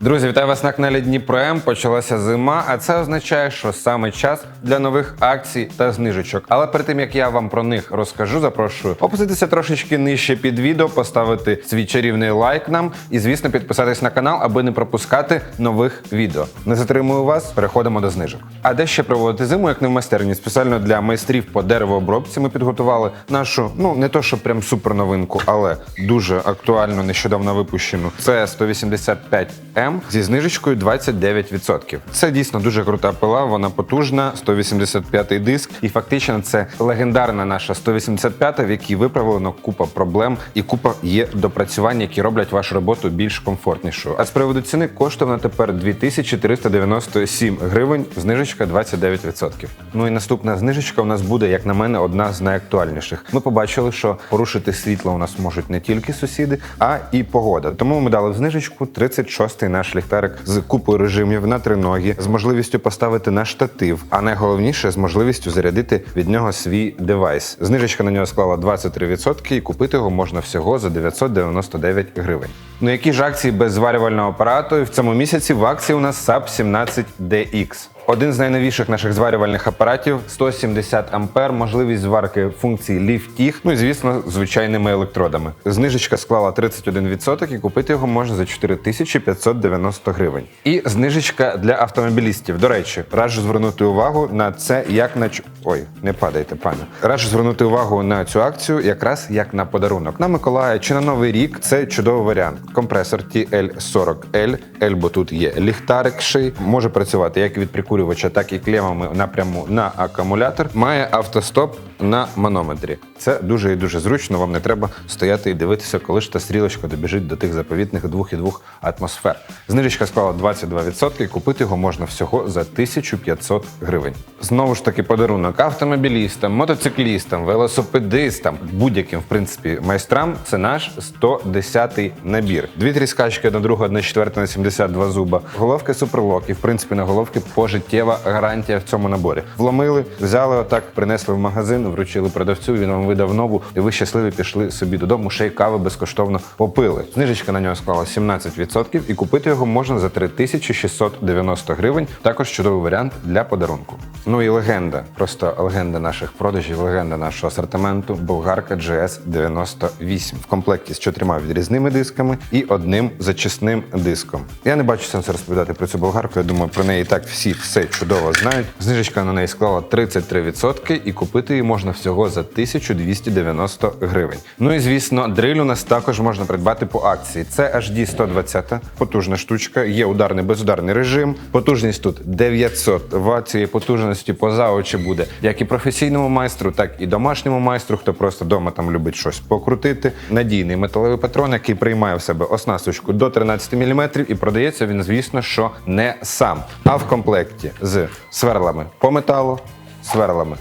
Друзі, вітаю вас на каналі Дніпром. Почалася зима, а це означає, що саме час для нових акцій та знижечок. Але перед тим як я вам про них розкажу, запрошую опуститися трошечки нижче під відео, поставити свій чарівний лайк нам і, звісно, підписатись на канал, аби не пропускати нових відео. Не затримую вас, переходимо до знижок. А де ще проводити зиму, як не в майстерні? Спеціально для майстрів по деревообробці ми підготували нашу, ну не то, що прям супер новинку, але дуже актуальну, нещодавно випущену. Це 185 М зі знижечкою 29%. Це дійсно дуже крута пила, вона потужна, 185 диск, і фактично це легендарна наша 185-та, в якій виправлено купа проблем і купа є допрацювань, які роблять вашу роботу більш комфортнішою. А з приводу ціни коштує тепер 2397 гривень, знижечка 29%. Ну і наступна знижечка у нас буде, як на мене, одна з найактуальніших. Ми побачили, що порушити світло у нас можуть не тільки сусіди, а і погода. Тому ми дали знижечку 36-й наш ліхтарик з купою режимів на триногі, з можливістю поставити на штатив, а найголовніше з можливістю зарядити від нього свій девайс. Знижечка на нього склала 23% і купити його можна всього за 999 гривень. Ну які ж акції без зварювального апарату? І в цьому місяці в акції у нас SAP 17 DX. Один з найновіших наших зварювальних апаратів 170 ампер, можливість зварки функції ліфтіг, ну і звісно, звичайними електродами. Знижечка склала 31% і купити його можна за 4590 гривень. І знижечка для автомобілістів. До речі, раджу звернути увагу на це як на ой, не падайте, пане. Раджу звернути увагу на цю акцію, якраз як на подарунок. На Миколая чи на Новий рік це чудовий варіант. Компресор TL40L, L, бо тут є ліхтарик ший, може працювати як від прикурювача, так і клемами напряму на акумулятор. Має автостоп на манометрі. Це дуже і дуже зручно. Вам не треба стояти і дивитися, коли ж та стрілочка добіжить до тих заповітних 2,2 атмосфер. Знижечка склала 22%, і купити його можна всього за 1500 гривень. Знову ж таки, подарунок автомобілістам, мотоциклістам, велосипедистам, будь-яким, в принципі, майстрам. Це наш 110-й набір. Дві тріскачки на другу, одна четверта на 72 зуба, головки суперлок і в принципі на головки пожиттєва гарантія в цьому наборі. Вломили, взяли отак, принесли в магазин, вручили продавцю. Він вам видав нову, і ви щасливі пішли собі додому. Ще й кави безкоштовно попили. Знижечка на нього склала 17% і купити його можна за 3690 гривень. Також чудовий варіант для подарунку. Ну і легенда, просто легенда наших продажів, легенда нашого асортименту болгарка GS 98 в комплекті з чотирма відрізними дисками і одним зачисним диском. Я не бачу сенсу розповідати про цю болгарку. Я думаю, про неї так всі все чудово знають. Знижечка на неї склала 33% і купити її можна всього за 1290 гривень. Ну і звісно, дриль у нас також можна придбати по акції. Це HD 120, потужна штучка, є ударний безударний режим. Потужність тут 900 Вт. Цієї потужності поза очі буде як і професійному майстру, так і домашньому майстру, хто просто вдома там любить щось покрутити. Надійний металевий патрон, який приймає в себе оснасточку до 13 мм, і продається він, звісно, що не сам, а в комплекті з сверлами по металу, сверлами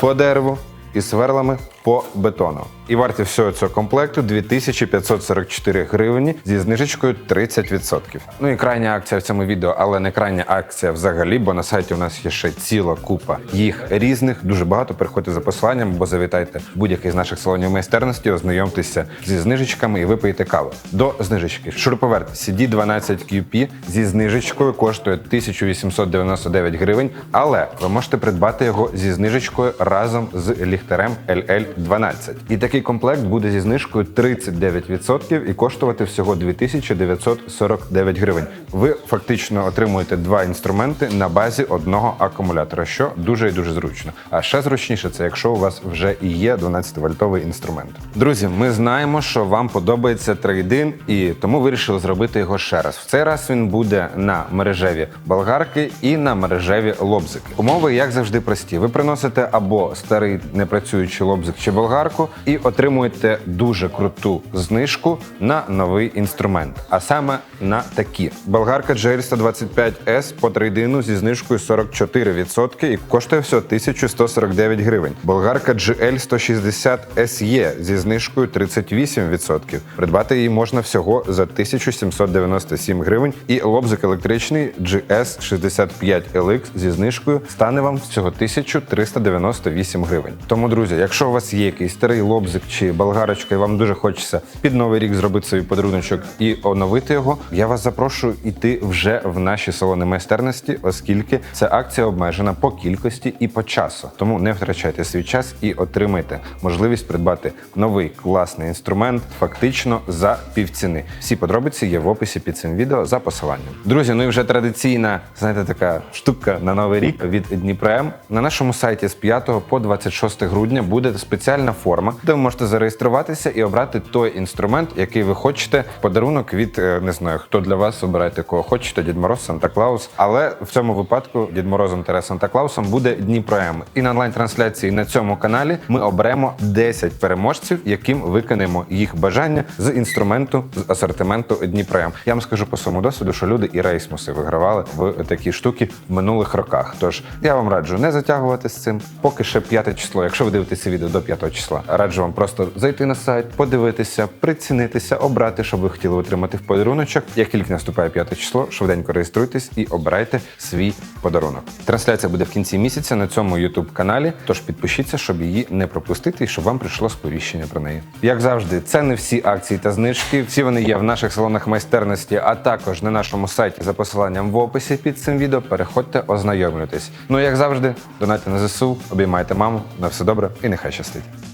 по дереву і сверлами по бетону. І вартість всього цього комплекту 2544 гривні зі знижечкою 30%. Ну і крайня акція в цьому відео, але не крайня акція взагалі, бо на сайті у нас є ще ціла купа їх різних. Дуже багато. Переходьте за посиланням, бо завітайте в будь-який з наших салонів майстерності, ознайомтеся зі знижечками і випийте каву. До знижечки. Шуруповерт CD12QP зі знижечкою коштує 1899 гривень, але ви можете придбати його зі знижечкою разом з ліхтарем LL12. І такий комплект буде зі знижкою 39% і коштувати всього 2949 гривень. Ви фактично отримуєте два інструменти на базі одного акумулятора, що дуже і дуже зручно. А ще зручніше це, якщо у вас вже і є 12-вольтовий інструмент. Друзі, ми знаємо, що вам подобається трейдин, і тому вирішили зробити його ще раз. В цей раз він буде на мережеві болгарки і на мережеві лобзики. Умови, як завжди, прості. Ви приносите або старий непрацюючий лобзик чи болгарку і отримуєте дуже круту знижку на новий інструмент, а саме на такі. Болгарка GL 125S по трейдину зі знижкою 44% і коштує всього 1149 гривень. Болгарка GL 160 SE зі знижкою 38%. Придбати її можна всього за 1797 гривень. І лобзик електричний GS 65 LX зі знижкою стане вам всього 1398 гривень. Тому, друзі, якщо у вас є якийсь старий лобзик, гарбузик чи болгарочка, і вам дуже хочеться під новий рік зробити собі подаруночок і оновити його. Я вас запрошую іти вже в наші салони майстерності, оскільки ця акція обмежена по кількості і по часу. Тому не втрачайте свій час і отримайте можливість придбати новий класний інструмент фактично за півціни. Всі подробиці є в описі під цим відео за посиланням. Друзі, ну і вже традиційна, знаєте, така штука на новий рік від Дніпрем. На нашому сайті з 5 по 26 грудня буде спеціальна форма, де ви можете зареєструватися і обрати той інструмент, який ви хочете подарунок від е, не знаю, хто для вас обирайте кого хочете, Дід Мороз, Санта Клаус. Але в цьому випадку Дід Морозом та Санта Клаусом буде Дніпром. І на онлайн-трансляції на цьому каналі ми оберемо 10 переможців, яким виконаємо їх бажання з інструменту з асортименту Дніпром. Я вам скажу по своєму досвіду, що люди і рейсмуси вигравали в такі штуки в минулих роках. Тож я вам раджу не затягувати з цим. Поки ще п'яте число. Якщо ви дивитеся відео до 5 числа, раджу вам просто зайти на сайт, подивитися, прицінитися, обрати, що ви хотіли отримати в подаруночок. Як тільки наступає п'яте число, швиденько реєструйтесь і обирайте свій подарунок. Трансляція буде в кінці місяця на цьому youtube каналі. Тож підпишіться, щоб її не пропустити і щоб вам прийшло сповіщення про неї. Як завжди, це не всі акції та знижки. Всі вони є в наших салонах майстерності, а також на нашому сайті за посиланням в описі під цим відео. Переходьте, ознайомлюйтесь. Ну як завжди, донайте на ЗСУ, обіймайте маму. На все добре і нехай щастить.